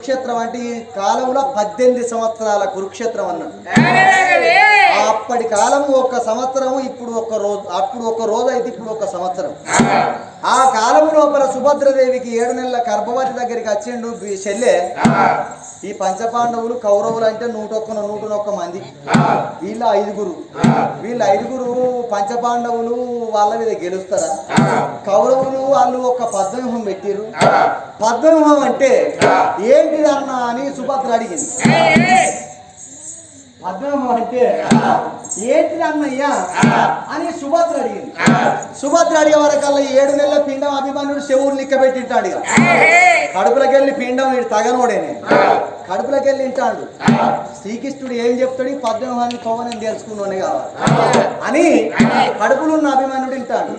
కురుక్షేత్రం అంటే ఈ కాలంలో పద్దెనిమిది సంవత్సరాల కురుక్షేత్రం అన్నాడు. అప్పటి కాలం ఒక సంవత్సరం ఇప్పుడు ఒక రోజు అప్పుడు ఒక రోజు అయితే ఇప్పుడు ఒక సంవత్సరం. ఆ కాలం లోపల సుభద్రదేవికి ఏడు నెలల గర్భవతి దగ్గరికి వచ్చిండు ఈ చెల్లె. ఈ పంచపాండవులు కౌరవులు అంటే నూటొక్కన నూటనొక్క మంది. వీళ్ళ ఐదుగురు. వీళ్ళ ఐదుగురు పంచపాండవులు వాళ్ళ మీద గెలుస్తారా? కౌరవులు వాళ్ళు ఒక పద్మవ్యూహం పెట్టిరు పద్మవ్యూహం అంటే ఏంటిదన్నా అని సుభద్ర అడిగింది. అర్థమైతే ఏంటిది అన్నయ్యా అని సుభద్ర అడిగింది. సుభద్ర అడిగే వరకల్లా ఏడు నెలల పిండం అభిమానుడు చెవులు నిక్కబెట్టింటాడు కడుపులకెళ్ళి పిండం వీడు తగనోడే కడుపులోకి వెళ్ళి తింటాడు. శ్రీకృష్ణుడు ఏం చెప్తాడు? పద్మవ్యూహాన్ని తోవ నేను తెలుసుకున్నానే కావాలి అని కడుపులో ఉన్న అభిమానుడు వింటాడు.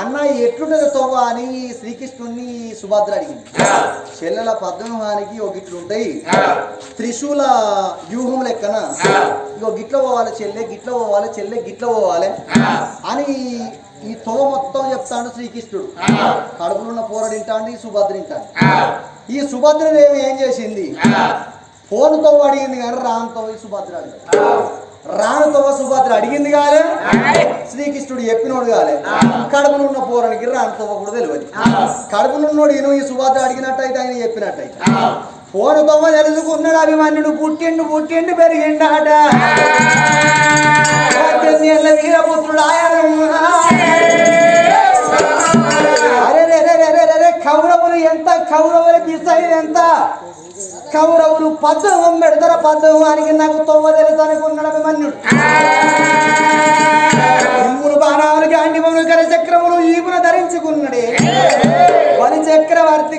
అన్న ఎట్లుంటది తోవ అని శ్రీకృష్ణుడిని సుభద్ర అడిగింది. చెల్లెల పద్మవ్యూహానికి ఒక గిట్లు ఉంటాయి. త్రిశూల వ్యూహం లెక్కన ఇక గిట్ల పోవాలి చెల్లె గిట్ల పోవాలి చెల్లె గిట్ల పోవాలి అని ఈ తోవ మొత్తం చెప్తాడు శ్రీకృష్ణుడు. కడుపులో ఉన్న పోరడు వింటాడు ఈ సుభద్ర వింటాడు ఈ సుభద్రదేవి ఏం చేసింది? ఫోన్తో అడిగింది కానీ రానుతో ఈ సుభద్ర అడిగింది. రానుతో సుభద్ర అడిగింది కాలే శ్రీకృష్ణుడు చెప్పినోడు కాలే. కడుపులో ఉన్న పోరానికి రానుతో కూడా తెలియదు. కడుపులో ఉన్నోడు ఈయన ఈ సుభద్ర అడిగినట్టయితే ఆయన చెప్పినట్టయితే. ఫోన్ బొమ్మ తెలుసుకున్నాడు అభిమన్యుడు. పుట్టిండు పుట్టిండు పెరిగిండాట. పద్దెనిమిది వీరపుత్రుడు అరే కౌరవులు ఎంత? కౌరవులు పిసైలు ఎంత? కౌరవులు పద్దవం పెడతారా? పద్దవానికి నాకు తొవ్వ తెలుసు అనుకున్నాడు అభిమన్యుడు. ఇమ్ములు బాణాలు గాండివములు కర చక్రములు ఈపున ధరించుకున్నాడే. బలి చక్రవర్తి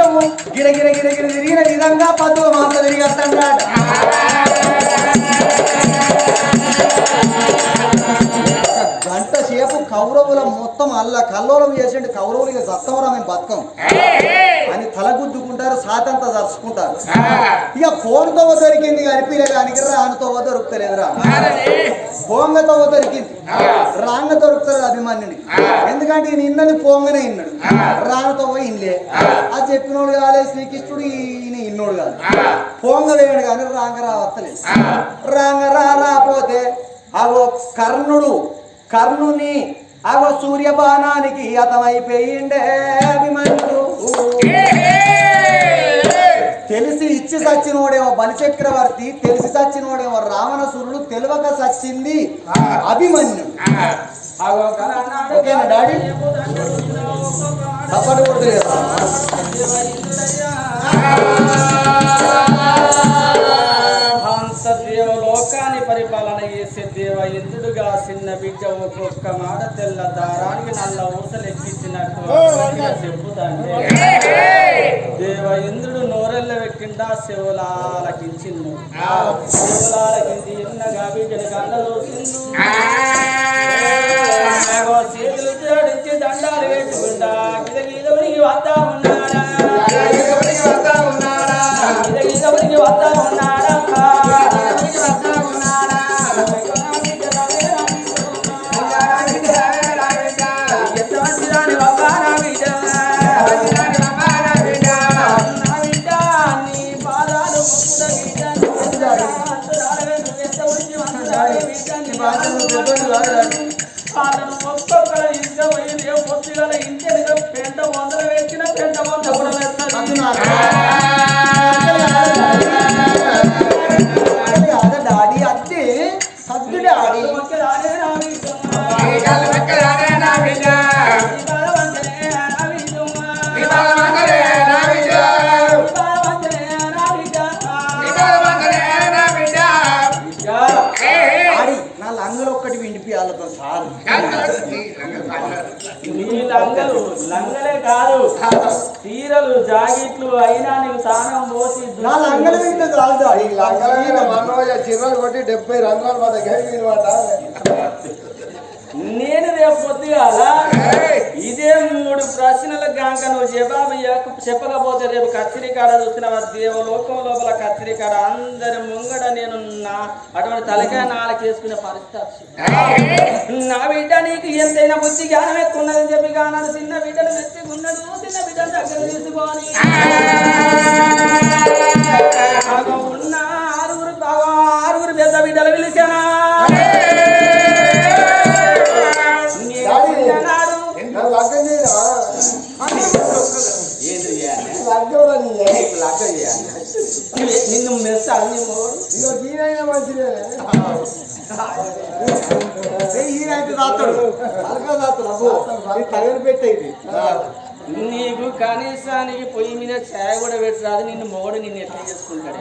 మాత్రము గిర గిర తిరిగిన విధంగా పద్మ మాత తిరిగేస్తాడు గంట సేపు కౌరవుల మొత్తం అల్లా కల్లోలం చేసేంటి కౌరవులు ఇక సత్తవరా మేము బతకం. అని తలగుద్దుకుంటారు సాతంతా దర్చుకుంటారు ఇక ఫోన్తో దొరికింది కనిపించలేదు అనికిరా అనుతో దొరుకుతలేదురా. పోంగ తవ్వ దొరికింది. రాంగ దొరుకుతుంది అభిమన్యునికి ఎందుకంటే ఈయన ఇన్నది పోంగనే ఇన్నాడు. రాను తవ్వ ఇన్లే. అది చెప్పినోడు కాలే శ్రీకృష్ణుడు ఈయన ఇన్నోడు కాదు. పోంగ వేయడు కానీ రాంగ రావత్తలేదు రాంగ రా రాపోతే అవో కర్ణుడు కర్ణుని అవో సూర్యబాణానికి అతమైపోయిండే అభిమన్యుడు. తెలిసి ఇచ్చి సచ్చినోడేమో బలిచక్రవర్తి తెలిసి సచ్చినోడేమో రావణసురుడు తెలివక సచ్చింది. ఓకేనా డాడీ? తప్పటి హంసదేవ లోకాన్ని పరిపాలన చేసే దేవ ఇంద్రుడుగా చిన్న బిడ్డ ఒక్కొక్క మాట తెల్ల దారానికి నల్ల ఊసలెక్కించినట్టు గట్టిగా చెప్పుతాంటే వెక్కిండా శివులాలకించిండు శివులాలకించి ఎన్నగా బిడ్డని కండలు చేతులు జోడించి దండాలు వేసుకుంటా. గిద గీదవునికి వద్దా ఉన్నాడా ఈ విషయాన్ని బాధ్యత పెద్దోని లాగరాడు వాళ్ళను ఒక్కొక్కరు ఇష్టమై వందలు వేసిన వంద కూడా వేస్తాడు డాడీ అత్తే సద్దు డాడీ లంగలు లంగలు కాదు. చీరలు జాకెట్లు అయినా నీకు స్నానం పోసి నా లంగల కొట్టి డెబ్బై రంధ్రాలు మా దగ్గర నేను రేపు పొద్దుగాల ఇదే మూడు ప్రశ్నల గాంక నువ్వు జవాబు చెప్పకపోతే రేపు కత్తిరి కాడ చూస్తున్నావా దేవలోకం లోపల కత్తిరి కాడ అందరి ముంగడ నేను నా అటువంటి తలకాయ నాలకేసుకునే పరిస్థితి. నా బిడ్డ నీకు ఎంతైనా బుద్ధి జ్ఞానం ఎక్కువ ఉన్నదని చెప్పి కానాడు. చిన్న బిడ్డను మెచ్చుకున్నాడు చిన్న బిడ్డను దగ్గర తీసుకొని. అగో ఉన్న ఆరుగురు ఆరుగురు పెద్ద బిడ్డలు పిలిచానా? నిన్ను మెస్సాడు నీ మొగుడు ఇదో దీనైనా మంచిదే ఈయనైతే రాస్తాడు అలకా రాస్తాడు అబ్బో ఇది తగని పెట్టే ఇది నీకు కనీసానికి పొయ్యి మీద ఛాయ్ కూడా పెట్టరాదు నిన్ను మొగుడు నిన్ను ఎట్లా చేసుకుంటాడు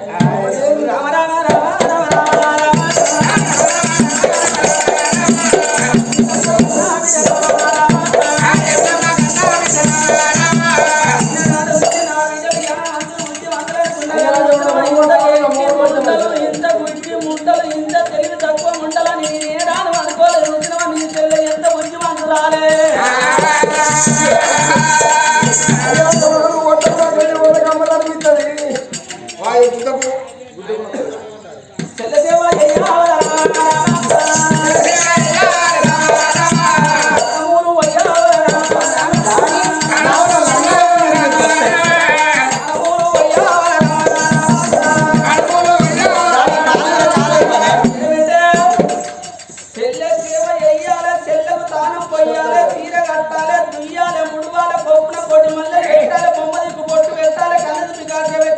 debe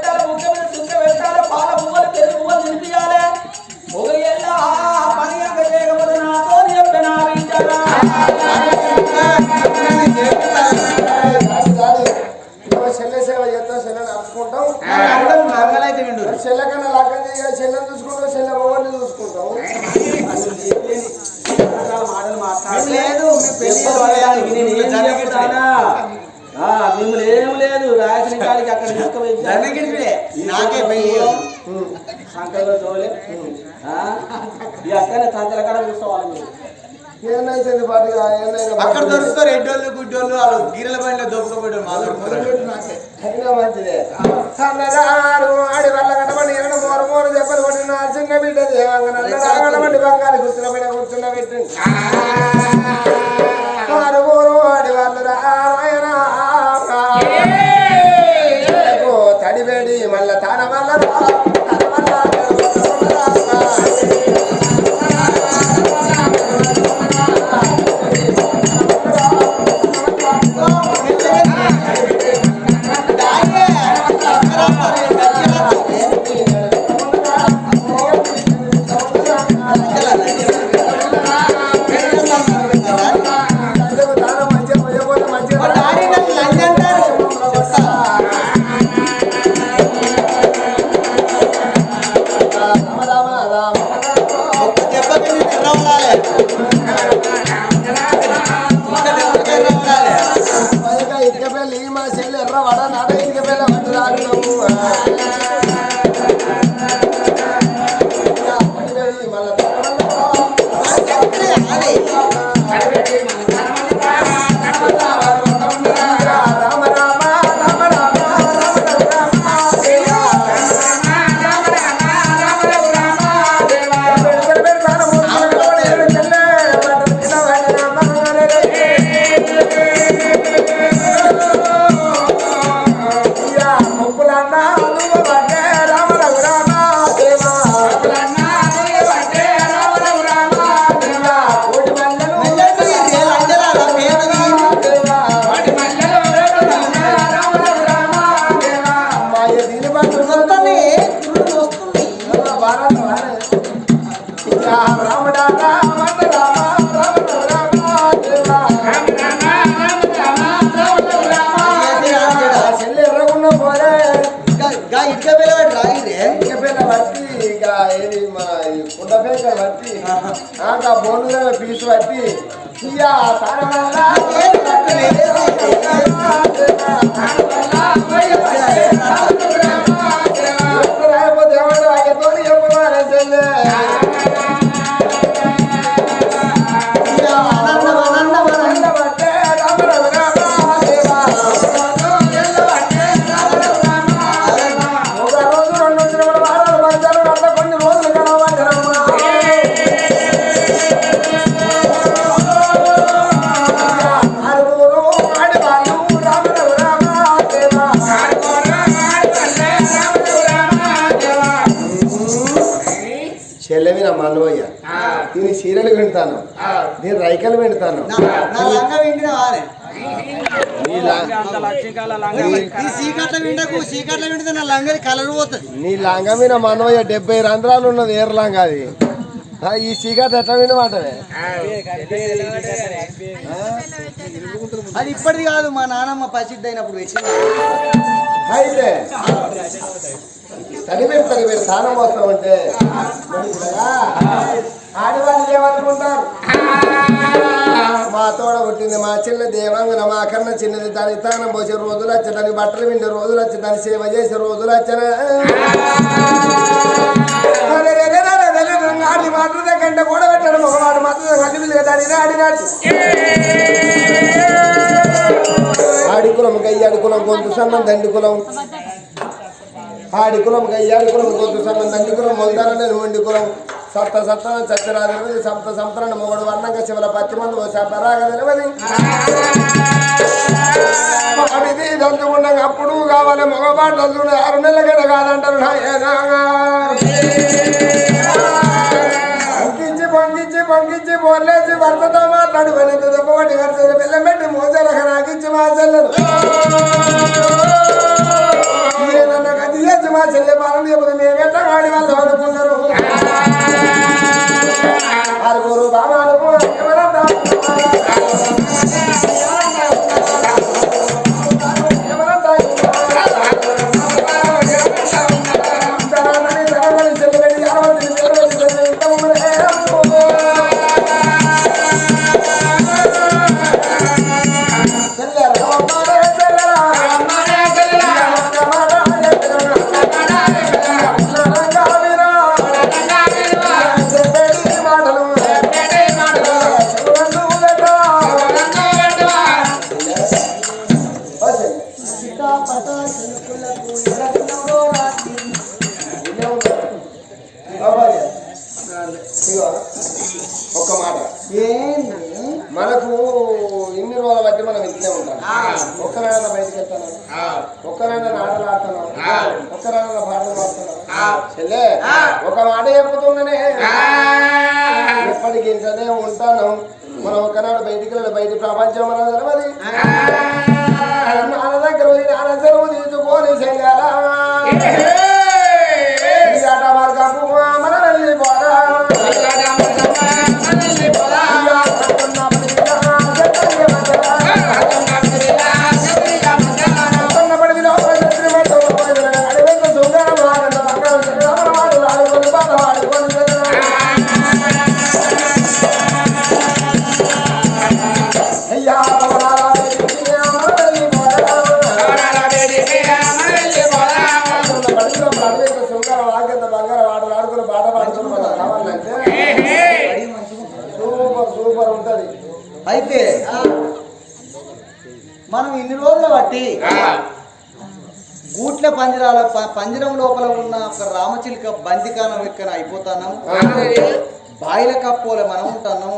రాసిన కాడికి అక్కడ నాకే సంకల్లో చూడలే? ఈ కాడ కూర్చోవాలి దొరుకుతారు ఎడ్డోళ్ళు గుడ్డోళ్ళు వాళ్ళు గిరెల బండి దొబ్బకపోయాడు అన్నదారు ఆడి వల్ల కనబడి ఎరడు మోర మోర దెబ్బలు పడిన ఆ చిన్న బిడ్డ బంగారు కూర్చున్న బిడ్డ. కూర్చున్న పెట్టి ఆరుగురు ఆడి వాళ్ళు వల్ల రా, చెల్లి ఎర్ర వడ బోనుల పీసు పట్టి ఇయ్యా చీరలు పెడతాను. దీని రైకలు పెడతాను. నా లంగా మీద మనవయ్య డెబ్బై రంధ్రాలు ఉన్నది ఏరు లంగా అది ఈ సీకట్ ఎట్లా వినమాటవే అది ఇప్పటిది కాదు మా నాన్నమ్మ పసిద్ది అయినప్పుడు వచ్చింది అయితే తనిపెట్టి స్నానం పోస్తామంటే ఆడవాళ్ళు ఏమనుకుంటారు? మా తోడ పుట్టింది మా చిన్న దేవంగన మా కన్న చిన్నది దాని తానం పోసే రోజులు వచ్చి దాని బట్టలు విండే రోజులు వచ్చి దాని సేవ చేసే రోజులు వచ్చిన ఆడి మాత్రమే కంటే కూడా పెట్టాడు మగవాడు మాత్రమే. అన్ని విలుగా దాని ఆడినాడు ఆడి కులం కయ్యాడి కులం గొంతు సన్నం దండి కులం. ఆడి కులం కయ్యాడి కులం గొంతు సన్నం దండి కులం. మొందరనే వండి కులం. సప్త సప్తన చచ్చరాజు సప్త సంతరణ మొగడు వర్ణంగా శివల పచ్చి మందు సబ్బరాగ నిలవది ఆడిది దంచుకుండగా అప్పుడు కావాలి మగవాడు దంచుకుంటే ఆరు నెలల గడ కాదంటారు పొంకించి బోర్లేసి భర్తతో మాట్లాడు. వెనక దెబ్బటి ఖర్చు బెల్లం పెట్టి మోసలక నాకిచ్చి మా చెల్లెలు ఏదన్నా గది చేసి మా చెల్లె పాలన చెబుతుంది మేమెట్లా ఆడి వాళ్ళు? ఇంట్లోనే ఉంటాను. మనం ఒకనాడు బయటికి వెళ్ళి బయట ప్రపంచం మన తెలవది. నాన్న దగ్గర పోయి నాన్న చెరువు తీసుకొని చెల్లాలా అయితే మనం ఇన్ని రోజులు బట్టి గూట్ల పంజరాల పంజరం లోపల ఉన్న ఒక రామచిలుక బందికానం ఎక్కడ అయిపోతాను బాయిల కప్పోలే మనం ఉంటాను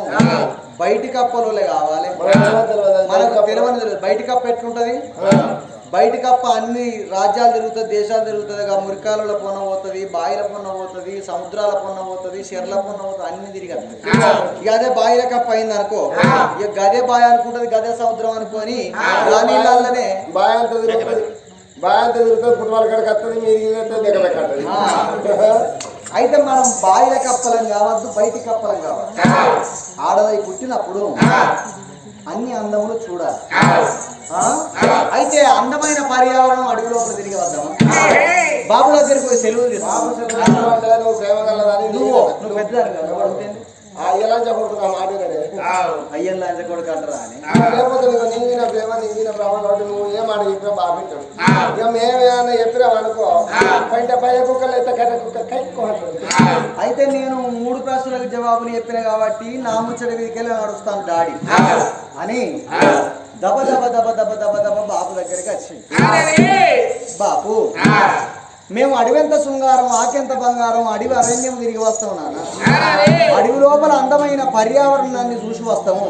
బయటి కప్పలోలే కావాలి. మనకు తెలియని తెలియదు బయటి కప్ప ఎట్లుంటది? బయటి కప్ప అన్ని రాజ్యాలు తిరుగుతుంది దేశాలు తిరుగుతుంది ఇక మురికాలలో పొన్న పోతుంది బాయిల పొన్న పోతుంది సముద్రాల పొన్న పోతుంది చెర్ల పొన్న పోతుంది అన్ని తిరిగి ఇక అదే బాయిల కప్ప అయింది అనుకో ఇక గదే బాయ్ అనుకుంటది గదే సముద్రం అనుకొని ఆ. నీళ్ళనే బాగా అంత తిరుగుతుంది. బాగా అంత తిరుగుతుంది ఫుట్బాల్ కాడికి వస్తుంది మీరు దగ్గర కట్టది అయితే మనం బాయిల కప్పలం కావద్దు బయటి కప్పలం కావద్దు ఆడదై పుట్టినప్పుడు అన్ని అందములు చూడాలి? అయితే అందమైన పర్యావరణం అడుగు లోపల తిరిగి వద్దామా? బాబు దగ్గరికి పోయి సెలవు. నువ్వు నువ్వు నువ్వు ఆ మాట కొడుకు అంటారా అని. లేకపోతే నీకు నీవిన ప్రేమ నీవిన ప్రేమ కాబట్టి నువ్వు ఏం మాట చెప్పినా బాగా పెట్టాడు ఇక మేమేమన్నా చెప్పినాం అనుకో పై కుక్కలు అయితే కట్ట కుక్క అయితే నేను మూడు ప్రశ్నలకు జవాబులు చెప్పిన కాబట్టి నా ముచ్చట వీధికెళ్ళి నడుస్తాను డాడీ. అని దబ దబ దబ దబ దబ దబ బాపు దగ్గరికి వచ్చింది. బాపు మేము అడవెంత శృంగారం ఆకెంత బంగారం అడవి అరణ్యం తిరిగి వస్తాం నాన్న. అడవి లోపల అందమైన పర్యావరణాన్ని చూసి వస్తాము.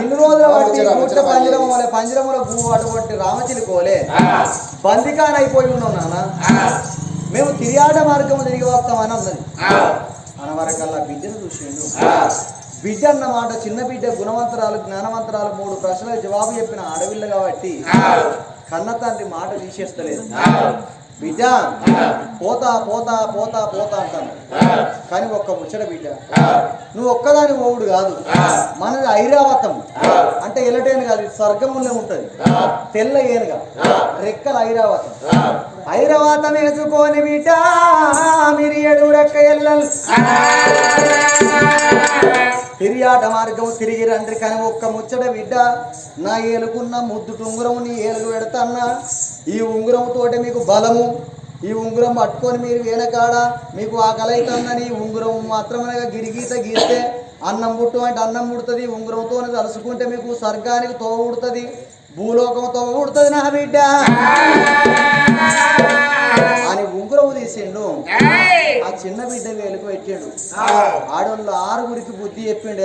ఇన్ని రోజుల బట్టి కూర్చ పంజరం వలె పంజరముల భూ అటువంటి రామచిలి కోలే బందికాన్ అయిపోయి ఉన్నాం నాన్న. మేము తిరియాట మార్గం తిరిగి వస్తామని అన్నది. అనవరకల్లా బిడ్డను చూసిండు. బిడ్డ అన్నమాట చిన్న బిడ్డ గుణవంతరాలు జ్ఞానవంతరాలు మూడు ప్రశ్నలకు జవాబు చెప్పిన ఆడవిల్ల కాబట్టి కన్న తండ్రి మాట తీసేస్తలేదు. బిడ్డ. పోతా పోతా పోతా పోతా అంటాను. కానీ ఒక్క ముచ్చట బిడ్డ. నువ్వు ఒక్కదాని ఓవుడు కాదు. మనది ఐరావతం. అంటే ఎలటేను కాదు స్వర్గములే ఉంటుంది. తెల్ల ఏనుగా. రెక్కల ఐరావతం. ఐరావతం వేసుకోని బిడ్డ మీరు ఏడు రెక్క ఎల్లలు. తిరియాట మార్గం తిరిగి రండి కానీ ఒక్క ముచ్చట బిడ్డ. నా ఏలుకున్న ముద్దు టుంగురం నీ ఏలుగు పెడతాన్నా ఈ ఉంగరంతోటే మీకు బలము. ఈ ఉంగరం పట్టుకొని మీరు వెనకాడ మీకు ఆ అవుతుందని ఈ ఉంగరం మాత్రమే గిరిగీత గీస్తే. అన్నం పుట్టు అంటే అన్నం పుడుతుంది ఉంగరంతో తలుసుకుంటే మీకు స్వర్గానికి తోవ పుడుతుంది. భూలోకం తోవ పుడుతుంది నా బిడ్డ. తీసిండు ఆ చిన్న బిడ్డ వేలుకు పెట్టాడు ఆడోళ్ళు ఆరుగురికి బుద్ధి చెప్పిండు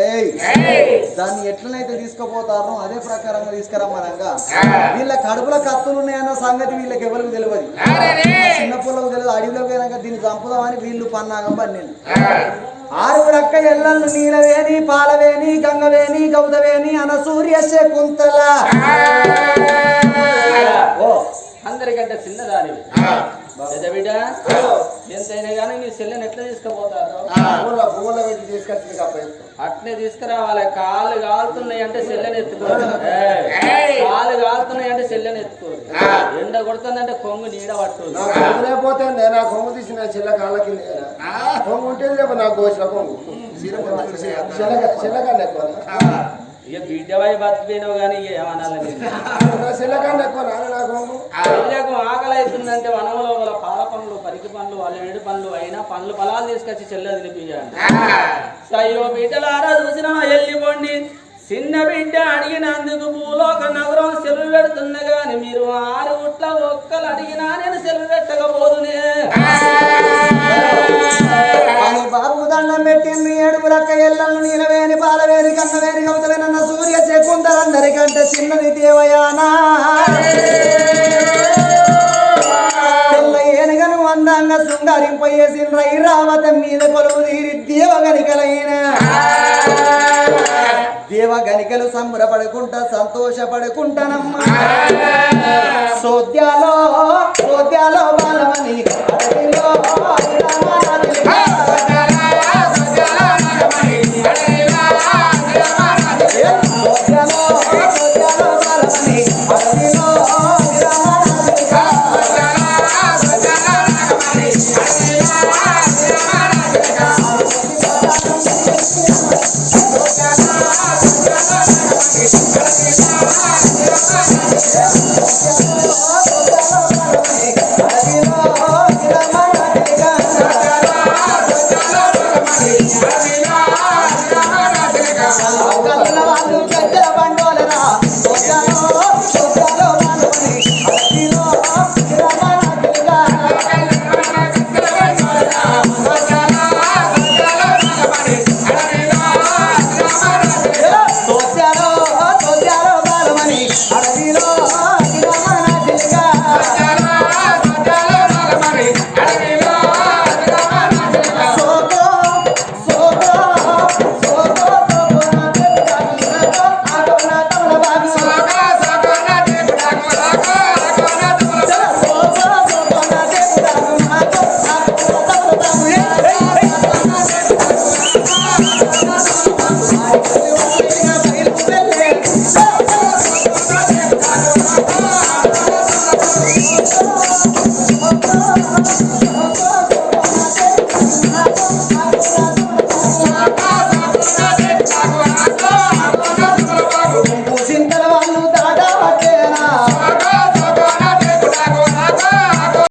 దాన్ని ఎట్లనైతే తీసుకుపోతారో అదే ప్రకారంగా తీసుకురమ్మనంగా వీళ్ళ కడుపుల కత్తులు ఉన్నాయన్న సంగతి వీళ్ళకి ఎవరికి తెలియదు. చిన్న పిల్లలకు తెలియదు అడవిలో పోయినాక దీన్ని చంపుదామని వీళ్ళు పన్నాగం పన్నెండు ఆరుగురు అక్క ఎల్లలు నీలవేని పాలవేని గంగవేని గౌదవేని అన సూర్య శకుంతల ఓ అందరికంటే చిన్నదాని పెద్ద బిడ్డ? ఎంతైనా కానీ నీ చెల్లెని ఎట్లా తీసుకుపోతారు? అట్నే తీసుకురావాలి. కాళ్ళు కాలుతున్నాయి అంటే చెల్లెని ఎత్తుకోరు. కాళ్ళు కాలుతున్నాయి అంటే చెల్లెని ఎత్తుకోరు. ఎండ కొడుతుందంటే కొంగు నీడ పట్టుకోరు నా కొంగు లేకపోతే నేను నా కొంగు తీసి నా చెల్ల కాళ్ళ కింద? కొంగు ఉంటే నాకు కొంగు. చెల్లక చెల్లకన్నా ఎక్కువ. ఇక బిడ్డవై బతికిపోయినావు కానీ ఇక ఏమనాలి నిన్ను? నా చెల్లకన్నా ఎక్కువ నాన్న నా కొంగు బిడ్డకు ఆకలి అవుతుందంటే వనం లోపల పాల పండ్లు పరికి పండ్లు వాళ్ళ ఏడు పండ్లు అయినా పండ్లు ఫలాలు తీసుకొచ్చి చెల్లె తినిపించండి అయ్యో బిడ్డలారా చూసిన వెళ్ళిపోండి చిన్న బిడ్డ అడిగినందుకు భూలోక నగరం సెలవు పెడుతున్నా గాని మీరు ఆరు ఉట్ల ఒక్కలు అడిగినా నేను సెలవు పెట్టకపోదునే. ఏడుపులక్క ఎల్లలను నీలవేని పాలవేని కన్నవేని కవితవేనన్న సూర్య చెక్కుందరందరికంటే చిన్నది దేవయానా. తెల్ల ఏనుగను అందంగా శృంగారింపయ్యేసిన రైరావతం మీద కొలువు తీరి దేవగనికలైన దేవగనికలు సంబరపడుకుంటా సంతోషపడుకుంటానమ్మా. సోద్యాలో సోద్యాలో బాలమని